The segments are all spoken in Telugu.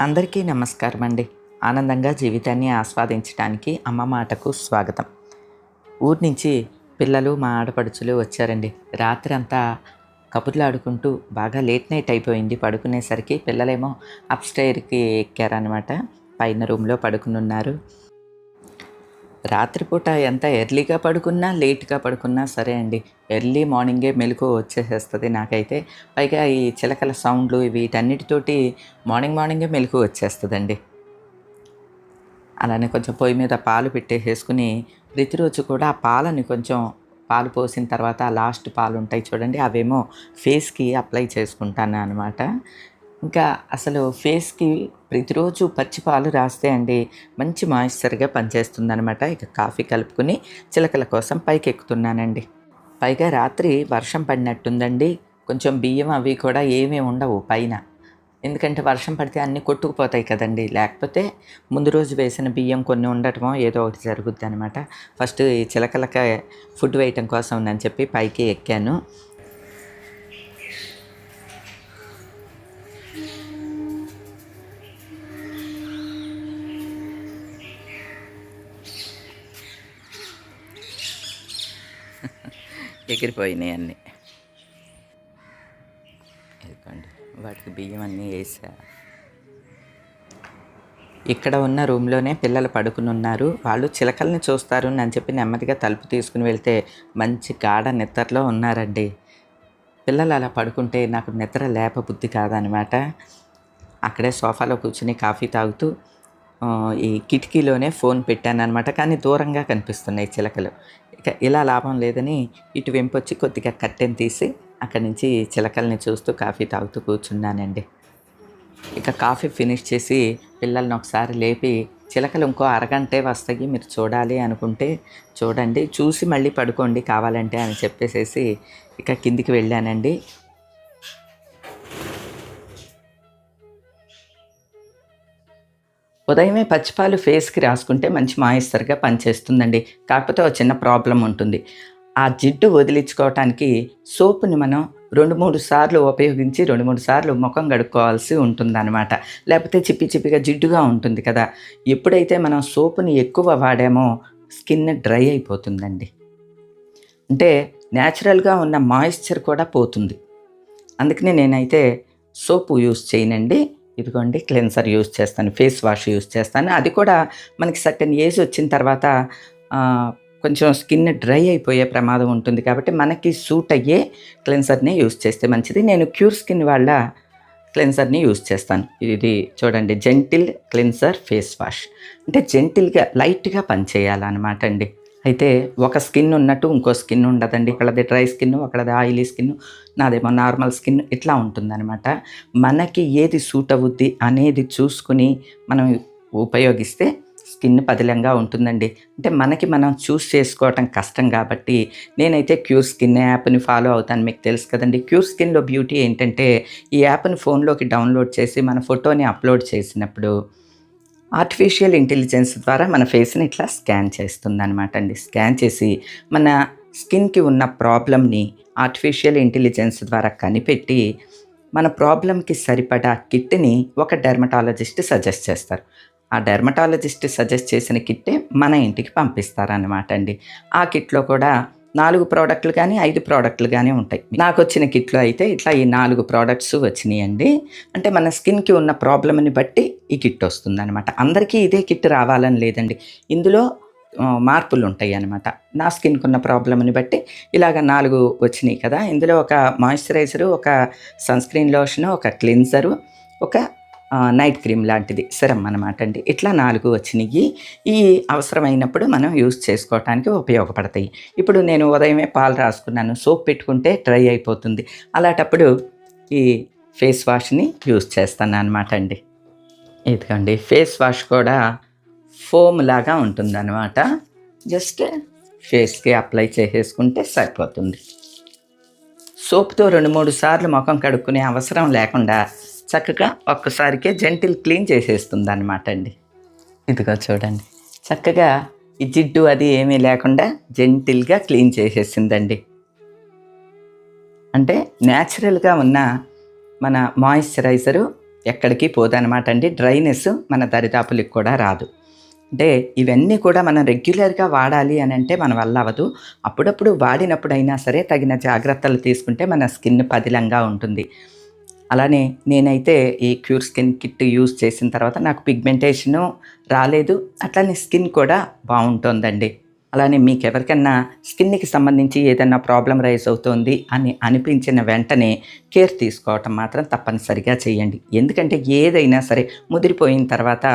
అందరికీ నమస్కారం అండి. ఆనందంగా జీవితాన్ని ఆస్వాదించడానికి అమ్మ మాటకు స్వాగతం. ఊరి నుంచి పిల్లలు మా ఆడపడుచులు వచ్చారండి. రాత్రి అంతా కబుర్లు ఆడుకుంటూ బాగా లేట్ నైట్ అయిపోయింది. పడుకునేసరికి పిల్లలేమో అప్స్టైర్కి ఎక్కారనమాట పైన రూమ్లో పడుకుని ఉన్నారు రాత్రిపూట ఎంత ఎర్లీగా పడుకున్నా లేట్గా పడుకున్నా సరే అండి ఎర్లీ మార్నింగే మెలకు వచ్చేసేస్తుంది నాకైతే. పైగా ఈ చిలకల సౌండ్లు వీటన్నిటితోటి మార్నింగ్ మార్నింగే మెలకు వచ్చేస్తుందండి. అలానే కొంచెం పొయ్యి మీద పాలు పెట్టేసేసుకుని ప్రతిరోజు కూడా ఆ పాలని కొంచెం పాలు పోసిన తర్వాత లాస్ట్ పాలు ఉంటాయి చూడండి అవేమో ఫేస్కి అప్లై చేసుకుంటాను అనమాట ఇంకా అసలు ఫేస్కి ప్రతిరోజు పచ్చి పాలు రాస్తే అండి మంచి మాయిశ్చర్గా పనిచేస్తుంది అనమాట ఇక కాఫీ కలుపుకుని చిలకల కోసం పైకి ఎక్కుతున్నానండి పైగా రాత్రి వర్షం పడినట్టుందండి. కొంచెం బియ్యం అవి కూడా ఏమీ ఉండవు పైన. ఎందుకంటే వర్షం పడితే అన్నీ కొట్టుకుపోతాయి కదండి. లేకపోతే ముందు రోజు వేసిన బియ్యం కొన్ని ఉండటమో ఏదో ఒకటి జరుగుద్ది అనమాట ఫస్ట్ ఈ చిలకలక ఫుడ్ వేయటం కోసం అని చెప్పి పైకి ఎక్కాను. ఎగిరిపోయినాయి అన్నీ. ఇదిగోండి వాటికి బియ్యం అన్నీ వేసా. ఇక్కడ ఉన్న రూమ్లోనే పిల్లలు పడుకుని ఉన్నారు. వాళ్ళు చిలకల్ని చూస్తారు అని చెప్పి నెమ్మదిగా తలుపు తీసుకుని వెళ్తే మంచి గాఢ నిద్రలో ఉన్నారండి. పిల్లలు అలా పడుకుంటే నాకు నిద్ర లేప బుద్ధి కాదనమాట అక్కడే సోఫాలో కూర్చుని కాఫీ తాగుతూ ఈ కిటికీలోనే ఫోన్ పెట్టాను అనమాట కానీ దూరంగా కనిపిస్తున్నాయి చిలకలు. ఇక ఇలా లాభం లేదని ఇటు వెంపొచ్చి కొద్దిగా కట్టెను తీసి అక్కడి నుంచి చిలకల్ని చూస్తూ కాఫీ తాగుతూ కూర్చున్నానండి. ఇక కాఫీ ఫినిష్ చేసి పిల్లల్ని ఒకసారి లేపి చిలకలు ఇంకో అరగంటే వస్తాయి మీరు చూడాలి అనుకుంటే చూడండి. చూసి మళ్ళీ పడుకోండి కావాలంటే అని చెప్పేసేసి ఇక కిందికి వెళ్ళానండి. ఉదయమే పచ్చిపాలు ఫేస్కి రాసుకుంటే మంచి మాయిశ్చర్గా పనిచేస్తుందండి. కాకపోతే ఒక చిన్న ప్రాబ్లం ఉంటుంది. ఆ జిడ్డు వదిలించుకోవటానికి సోపుని మనం రెండు మూడు సార్లు ఉపయోగించి రెండు మూడు సార్లు ముఖం కడుక్కోవాల్సి ఉంటుందన్నమాట. లేకపోతే చిప్పి చిప్పిగా జిడ్డుగా ఉంటుంది కదా. ఎప్పుడైతే మనం సోపుని ఎక్కువ వాడామో స్కిన్ డ్రై అయిపోతుందండి. అంటే న్యాచురల్గా ఉన్న మాయిశ్చర్ కూడా పోతుంది. అందుకనే నేనైతే సోపు యూస్ చేయనండి. ఇదిగోండి క్లెన్సర్ యూజ్ చేస్తాను ఫేస్ వాష్ యూజ్ చేస్తాను. అది కూడా మనకి సర్టన్ ఏజ్ వచ్చిన తర్వాత కొంచెం స్కిన్ డ్రై అయిపోయే ప్రమాదం ఉంటుంది కాబట్టి మనకి సూట్ అయ్యే క్లెన్సర్ని యూస్ చేస్తే మంచిది. నేను క్యూర్ స్కిన్ వాళ్ళ క్లెన్సర్ని యూజ్ చేస్తాను. ఇది చూడండి జెంటిల్ క్లెన్సర్ ఫేస్ వాష్. అంటే జెంటిల్గా లైట్గా పనిచేయాలన్నమాట అండి. అయితే ఒక స్కిన్ ఉన్నట్టు ఇంకో స్కిన్ ఉండదండి. ఇక్కడది డ్రై స్కిన్ ఒకళ్ళది ఆయిలీ స్కిన్ నాదేమో నార్మల్ స్కిన్ ఇట్లా ఉంటుందన్నమాట. మనకి ఏది సూట్ అవుద్ది అనేది చూసుకుని మనం ఉపయోగిస్తే స్కిన్ పదిలంగా ఉంటుందండి. అంటే మనకి మనం చూస్ చేసుకోవటం కష్టం కాబట్టి నేనైతే క్యూర్ స్కిన్ యాప్ని ఫాలో అవుతాను. మీకు తెలుసు కదండి క్యూర్ స్కిన్లో బ్యూటీ ఏంటంటే ఈ యాప్ని ఫోన్లోకి డౌన్లోడ్ చేసి మన ఫోటోని అప్లోడ్ చేసినప్పుడు ఆర్టిఫిషియల్ ఇంటెలిజెన్స్ ద్వారా మన ఫేస్ని ఇట్లా స్కాన్ చేస్తుందనమాట అండి. స్కాన్ చేసి మన స్కిన్కి ఉన్న ప్రాబ్లమ్ని ఆర్టిఫిషియల్ ఇంటెలిజెన్స్ ద్వారా కనిపెట్టి మన ప్రాబ్లంకి సరిపడా కిట్ని ఒక డెర్మటాలజిస్ట్ సజెస్ట్ చేస్తారు. ఆ డెర్మటాలజిస్ట్ సజెస్ట్ చేసిన కిట్టే మన ఇంటికి పంపిస్తారనమాట అండి. ఆ కిట్లో కూడా నాలుగు ప్రోడక్ట్లు కానీ ఐదు ప్రోడక్ట్లు కానీ ఉంటాయి. నాకు వచ్చిన కిట్లో అయితే ఇట్లా ఈ నాలుగు ప్రోడక్ట్స్ వచ్చినాయి అండి అంటే మన స్కిన్కి ఉన్న ప్రాబ్లమ్ని బట్టి ఈ కిట్ వస్తుంది అనమాట అందరికీ ఇదే కిట్ రావాలని లేదండి. ఇందులో మార్పులు ఉంటాయి అనమాట నా స్కిన్కి ఉన్న ప్రాబ్లమ్ని బట్టి ఇలాగ నాలుగు వచ్చినాయి కదా. ఇందులో ఒక మాయిశ్చరైజరు ఒక సన్ స్క్రీన్ లోషన్ ఒక క్లిన్జరు ఒక నైట్ క్రీమ్ లాంటిది సిరం అనమాట అండి. ఇట్లా నాలుగు వచ్చినాయి. ఈ అవసరమైనప్పుడు మనం యూస్ చేసుకోవటానికి ఉపయోగపడతాయి. ఇప్పుడు నేను ఉదయమే పాలు రాసుకున్నాను. సోప్ పెట్టుకుంటే డ్రై అయిపోతుంది. అలాంటప్పుడు ఈ ఫేస్ వాష్ని యూస్ చేస్తాను అనమాట అండి. ఇదిగండి ఫేస్ వాష్ కూడా ఫోమ్ లాగా ఉంటుందన్నమాట. జస్ట్ ఫేస్కి అప్లై చేసేసుకుంటే సరిపోతుంది. సోప్తో రెండు మూడు సార్లు ముఖం కడుక్కునే అవసరం లేకుండా చక్కగా ఒక్కసారికే జెంటిల్ క్లీన్ చేసేస్తుంది అనమాట అండి. ఇదిగో చూడండి చక్కగా ఈ జిడ్డు అది ఏమీ లేకుండా జెంటిల్గా క్లీన్ చేసేసిందండి. అంటే న్యాచురల్గా ఉన్న మన మాయిశ్చరైజరు ఎక్కడికి పోదనమాట అండి. డ్రైనెస్ మన దరిదాపులకు కూడా రాదు. అంటే ఇవన్నీ కూడా మనం రెగ్యులర్గా వాడాలి అని అంటే మన వల్ల అవ్వదు. అప్పుడప్పుడు వాడినప్పుడైనా సరే తగిన జాగ్రత్తలు తీసుకుంటే మన స్కిన్ పదిలంగా ఉంటుంది. అలానే నేనైతే ఈ క్యూర్ స్కిన్ కిట్ యూస్ చేసిన తర్వాత నాకు పిగ్మెంటేషను రాలేదు. అట్లానే స్కిన్ కూడా బాగుంటుందండి. అలానే మీకు ఎవరికన్నా స్కిన్కి సంబంధించి ఏదైనా ప్రాబ్లం రైజ్ అవుతుంది అని అనిపించిన వెంటనే కేర్ తీసుకోవటం మాత్రం తప్పనిసరిగా చేయండి. ఎందుకంటే ఏదైనా సరే ముదిరిపోయిన తర్వాత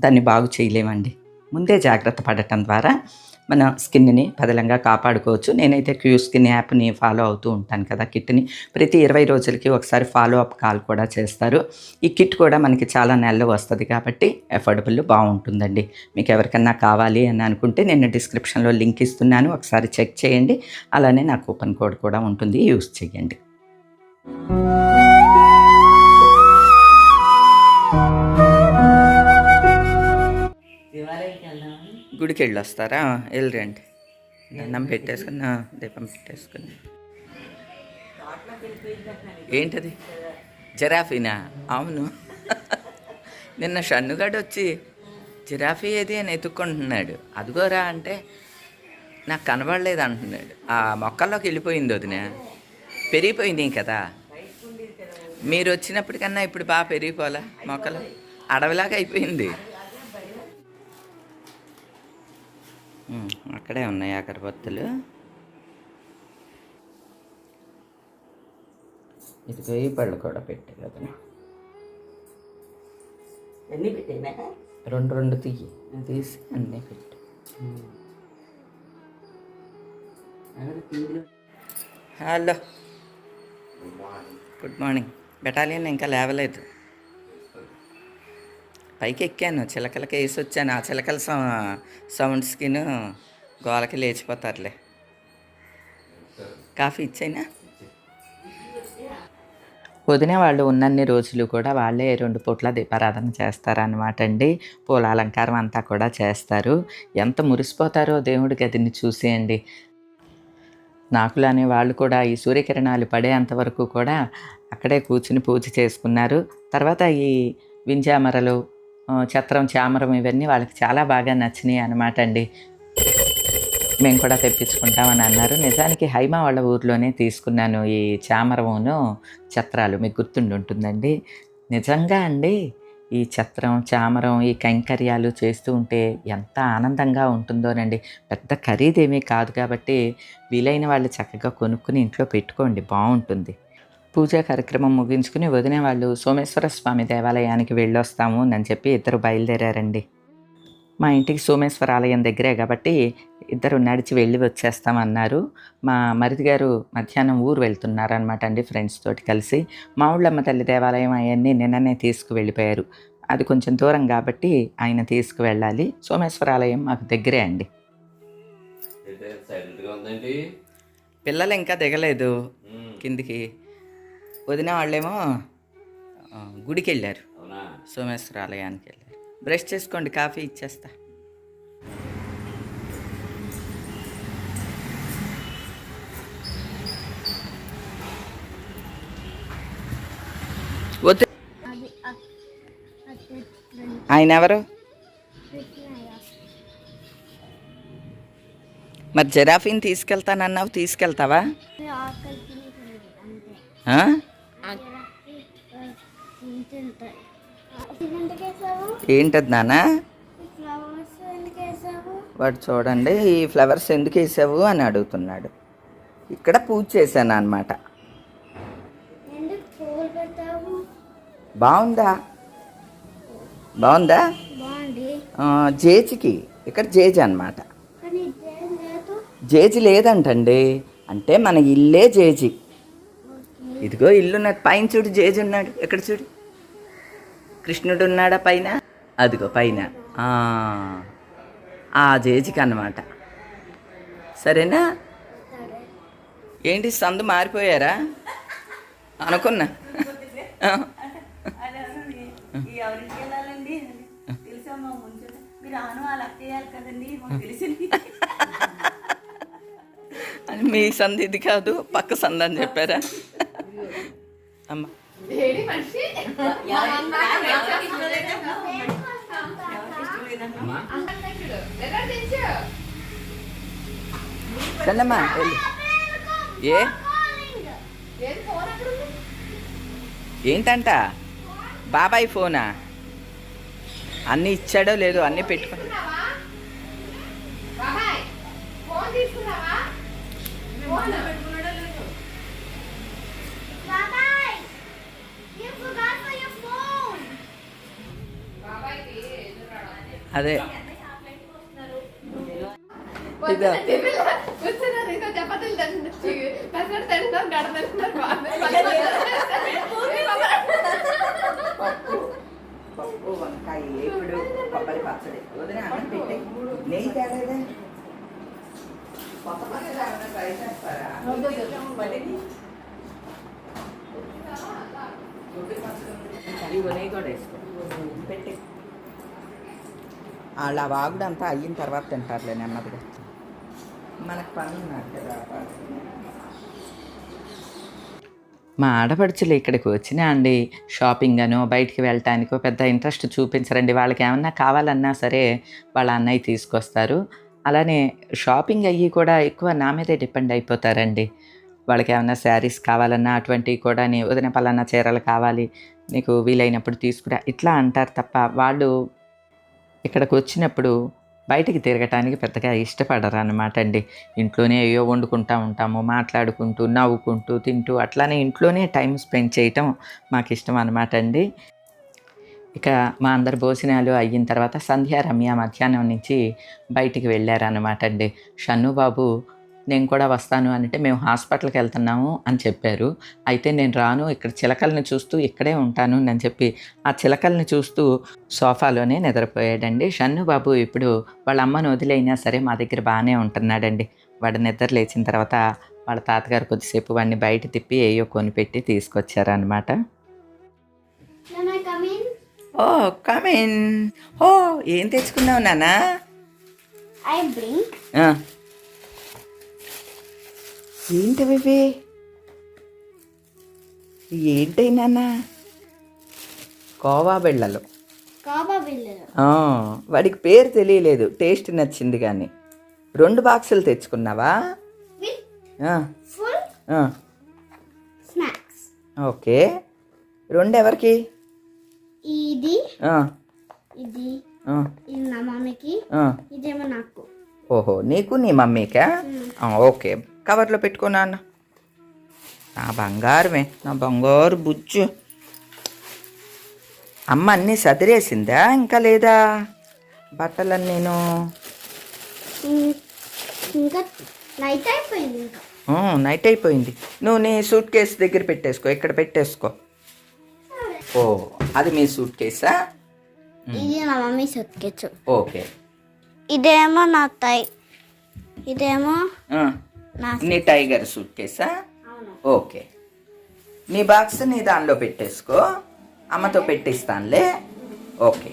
దాన్ని బాగు చేయలేమండి. ముందే జాగ్రత్త పడటం ద్వారా మన స్కిన్ని పదలంగా కాపాడుకోవచ్చు. నేనైతే క్యూ స్కిన్ యాప్ని ఫాలో అవుతూ ఉంటాను కదా కిట్ని. ప్రతి ఇరవై రోజులకి ఒకసారి ఫాలో అప్ కాల్ కూడా చేస్తారు. ఈ కిట్ కూడా మనకి చాలా నెలలు వస్తుంది కాబట్టి అఫోర్డబుల్ బాగుంటుందండి. మీకు ఎవరికన్నా కావాలి అని అనుకుంటే నేను డిస్క్రిప్షన్లో లింక్ ఇస్తున్నాను. ఒకసారి చెక్ చేయండి. అలానే నా కూపన్ కోడ్ కూడా ఉంటుంది. యూస్ చేయండి గుడికి వెళ్ళి వస్తారా వెళ్ళరండి దండం పెట్టేసుకుని దీపం పెట్టేసుకుని. ఏంటది? జిరాఫీనా? అవును. నిన్న షన్నుగాడు వచ్చి జిరాఫీ ఏది? అని ఎత్తుక్కుంటున్నాడు. అదిగోరా అంటే నాకు కనబడలేదు అంటున్నాడు. ఆ మొక్కల్లోకి వెళ్ళిపోయింది వదిన. పెరిగిపోయినాయి కదా. మీరు వచ్చినప్పటికన్నా ఇప్పుడు బాగా పెరిగిపోలే మొక్కలు? అడవిలాగా అయిపోయింది. అక్కడే ఉన్నాయి అగరబత్తులు. ఇదిగో ఈ పళ్ళు కూడా పెట్టే కదా ఎన్ని పెట్టేనా రెండు రెండు తీయి. తీసి అన్నీ పెట్టు. హలో. Good morning. బెటాలియన్ ఇంకా లేవలేదు. పైకి ఎక్కాను చిలకలకి వేసి వచ్చాను ఆ చిలకల సౌ- సౌండ్స్కిను గోలకి లేచిపోతారులే. కాఫీ ఇచ్చాయినా వదిన వాళ్ళు ఉన్నన్ని రోజులు కూడా వాళ్ళే రెండు పూట్ల దీపారాధన చేస్తారనమాట అండి. పూల అలంకారం అంతా కూడా చేస్తారు. ఎంత మురిసిపోతారో దేవుడి గదిని చూసి అండి నాకులానే వాళ్ళు కూడా ఈ సూర్యకిరణాలు పడేంత వరకు కూడా అక్కడే కూర్చుని పూజ చేసుకున్నారు. తర్వాత ఈ వింజామరలు చత్రం చామరం ఇవన్నీ వాళ్ళకి చాలా బాగా నచ్చినాయి అనమాట అండి. మేము కూడా తెప్పించుకుంటామని అన్నారు. నిజానికి హైమా వాళ్ళ ఊర్లోనే తీసుకున్నాను ఈ చామరమును చత్రాలు. మీకు గుర్తుండి ఉంటుందండి. నిజంగా అండి ఈ చత్రం చామరం ఈ కైంకర్యాలు చేస్తూ ఉంటే ఎంత ఆనందంగా ఉంటుందోనండి. పెద్ద ఖరీదేమీ కాదు కాబట్టి వీలైన వాళ్ళు చక్కగా కొనుక్కుని ఇంట్లో పెట్టుకోండి బాగుంటుంది. పూజా కార్యక్రమం ముగించుకుని వదిన వాళ్ళు సోమేశ్వర స్వామి దేవాలయానికి వెళ్ళొస్తాము అని చెప్పి ఇద్దరు బయలుదేరారండి. మా ఇంటికి సోమేశ్వర ఆలయం దగ్గరే కాబట్టి ఇద్దరు నడిచి వెళ్ళి వచ్చేస్తామన్నారు. మా మరిది గారు మధ్యాహ్నం ఊరు వెళ్తున్నారనమాట అండి ఫ్రెండ్స్ తోటి కలిసి. మా ఊళ్ళమ్మ తల్లి దేవాలయం అవన్నీ నిన్ననే తీసుకువెళ్ళిపోయారు. అది కొంచెం దూరం కాబట్టి ఆయన తీసుకువెళ్ళాలి. సోమేశ్వర ఆలయం మాకు దగ్గరే అండి. పిల్లలు ఇంకా దిగలేదు. కిందికి వదిన వాళ్ళేమో గుడికి వెళ్ళారు అవునా? సోమేశ్వర ఆలయానికి వెళ్ళారు. బ్రష్ చేసుకోండి కాఫీ ఇచ్చేస్తా. వద్దు. ఆయన ఎవరు? మరి జరాఫీని తీసుకెళ్తానన్నావు తీసుకెళ్తావా? ఏంటది నాన్న? వాడు చూడండి ఈ ఫ్లవర్స్ ఎందుకు వేసావు అని అడుగుతున్నాడు. ఇక్కడ పూజ చేశాను అనమాట బాగుందా? బాగుందా? జేజికి ఇక్కడ జేజి అనమాట జేజి లేదంటండి. అంటే మన ఇల్లే జేజి. ఇదిగో ఇల్లు ఉన్నది పైన చూడు జేజి ఉన్నాడు. ఎక్కడ చూడు? కృష్ణుడు ఉన్నాడా పైన? అదిగో పైన. ఆ, జేజికి అన్నమాట. సరేనా? ఏంటి సందు మారిపోయారా? అనుకున్నా. అని మీ సంది ఇది కాదు పక్క సంద అని చెప్పారా? అమ్మ. రండమ్మా ఏ? ఏది ఫోన్ అక్కడ ఉంది ఏంటంట? బాబాయ్ ఫోనా? అన్నీ ఇచ్చాడో లేదో అన్నీ పెట్టుకో. తీసుకున్నావా? గడ పప్పు. పప్పు వంకాయ ఏపుడు కొబ్బరి పచ్చడి. వదిన అన్నం పెట్టే. నెయ్యి తేలేదే. కొత్త పచ్చడి ఏమైనా ట్రై చేస్తారా? నెయ్యి కూడా వేసుకో. పెట్టి. అలా వాగుడు అంతా అయిన తర్వాత తింటారులే నెమ్మదిగా. మనకు పని మా ఆడపడుచులు ఇక్కడికి వచ్చినా అండి షాపింగ్ అనో బయటికి వెళ్ళటానికో పెద్ద ఇంట్రెస్ట్ చూపించరండి. వాళ్ళకి ఏమన్నా కావాలన్నా సరే వాళ్ళ అన్నయ్య తీసుకొస్తారు. అలానే షాపింగ్ అయ్యి కూడా ఎక్కువ నా మీదే డిపెండ్ అయిపోతారండి. వాళ్ళకి ఏమన్నా శారీస్ కావాలన్నా అటువంటివి కూడా నీ వదిన పలానా చీరలు కావాలి నీకు వీలైనప్పుడు తీసుకురా ఇట్లా అంటారు తప్ప వాళ్ళు ఇక్కడికి వచ్చినప్పుడు బయటికి తిరగటానికి పెద్దగా ఇష్టపడరు అనమాట అండి ఇంట్లోనే అయ్యో వండుకుంటూ ఉంటాము మాట్లాడుకుంటూ నవ్వుకుంటూ తింటూ అట్లానే ఇంట్లోనే టైం స్పెండ్ చేయటం మాకు ఇష్టం అనమాట అండి ఇక మా అందరు భోజనాలు అయిన తర్వాత సంధ్య రమ్య మధ్యాహ్నం నుంచి బయటికి వెళ్ళారనమాట అండి షన్నుబాబు నేను కూడా వస్తాను అంటే మేము హాస్పిటల్కి వెళ్తున్నాము అని చెప్పారు. అయితే నేను రాను ఇక్కడ చిలకల్ని చూస్తూ ఇక్కడే ఉంటాను అని చెప్పి ఆ చిలకల్ని చూస్తూ సోఫాలోనే నిద్రపోయాడండి. షన్ను బాబు ఇప్పుడు వాళ్ళ అమ్మను వదిలైనా సరే మా దగ్గర బాగానే ఉంటున్నాడండి. వాడు నిద్ర లేచిన తర్వాత వాళ్ళ తాతగారు కొద్దిసేపు వాడిని బయట తిప్పి ఏయో కొనిపెట్టి తీసుకొచ్చారనమాట? ఓ కమిన్ ఓ ఏం తెచ్చుకున్నావు నానా? Blink. ఏంటివి ఇవి? ఏంటి నాన్న? కోవా బిళ్ళలు వాడికి పేరు తెలియలేదు. టేస్ట్ నచ్చింది కానీ. రెండు బాక్సులు తెచ్చుకున్నావా. ఓకే. రెండు ఎవరికి? ఇది. నా మమ్మీకి. ఆ. ఇదేమో నాకు. ఓహో నీకు నీ మమ్మీకా? ఓకే. కవర్లో పెట్టుకున్నా అన్న నా బంగారమే నా బంగారు బుజ్జు. అమ్మ అన్నీ సదిరేసిందా ఇంకా లేదా? బట్టలన్నీ నేను నైట్ అయిపోయింది నువ్వు నీ సూట్ కేసు దగ్గర పెట్టేసుకో ఇక్కడ పెట్టేసుకో. ఓ అది మీ సూట్ కేసా? ఇది నా మమ్మీ సొత్కెచ్చు ఓకే. ఇదేమో నా తై. ఇదేమో నా టైగర్ సూట్ కేసా ఓకే. నీ బాక్స్ నీ దానిలో పెట్టేసుకో. అమ్మతో పెట్టిస్తానులే. ఓకే.